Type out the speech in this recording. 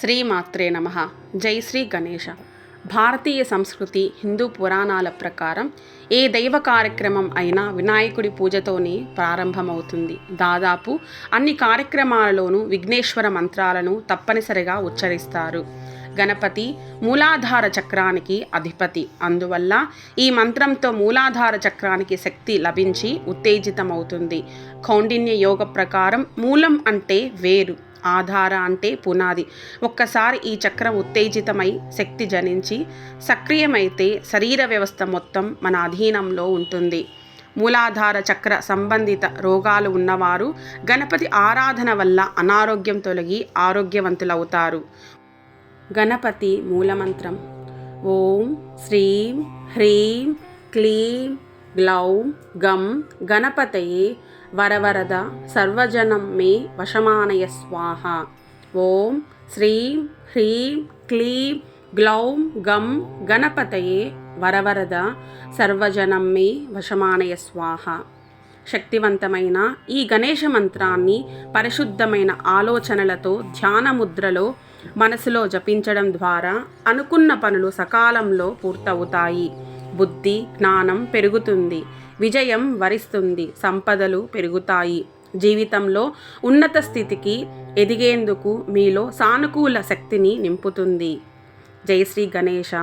శ్రీమాత్రే నమ. జై శ్రీ గణేష భారతీయ సంస్కృతి హిందూ పురాణాల ప్రకారం ఏ దైవ కార్యక్రమం అయినా వినాయకుడి పూజతోనే ప్రారంభమవుతుంది. దాదాపు అన్ని కార్యక్రమాలలోనూ విఘ్నేశ్వర మంత్రాలను తప్పనిసరిగా ఉచ్చరిస్తారు. గణపతి మూలాధార చక్రానికి అధిపతి. అందువల్ల ఈ మంత్రంతో మూలాధార చక్రానికి శక్తి లభించి ఉత్తేజితమవుతుంది. కౌండిన్య యోగ ప్రకారం మూలం అంటే వేరు. ఆధార అంటే పునాది. ఒక్కసారి ఈ చక్రం ఉత్తేజితమై శక్తి జనించి సక్రియమైతే శరీర వ్యవస్థ మొత్తం మన అధీనంలో ఉంటుంది. మూలాధార చక్ర సంబంధిత రోగాలు ఉన్నవారు గణపతి ఆరాధన వల్ల అనారోగ్యం తొలగి ఆరోగ్యవంతులవుతారు. గణపతి మూలమంత్రం. ఓం శ్రీం హ్రీం క్లీం గ్లౌం గం గణపతయే వరవరద సర్వజనం మే వశమానయ స్వాహ. ఓం శ్రీం హ్రీం క్లీం గ్లౌం గం గణపతయే వరవరద సర్వజనం మే వశమానయ స్వాహ. శక్తివంతమైన ఈ గణేష మంత్రాన్ని పరిశుద్ధమైన ఆలోచనలతో ధ్యాన ముద్రలో మనసులో జపించడం ద్వారా అనుకున్న పనులు సకాలంలో పూర్తవుతాయి. బుద్ధి జ్ఞానం పెరుగుతుంది. విజయం వరిస్తుంది. సంపదలు పెరుగుతాయి. జీవితంలో ఉన్నత స్థితికి ఎదిగేందుకు మీలో సానుకూల శక్తిని నింపుతుంది. జై శ్రీ గణేష.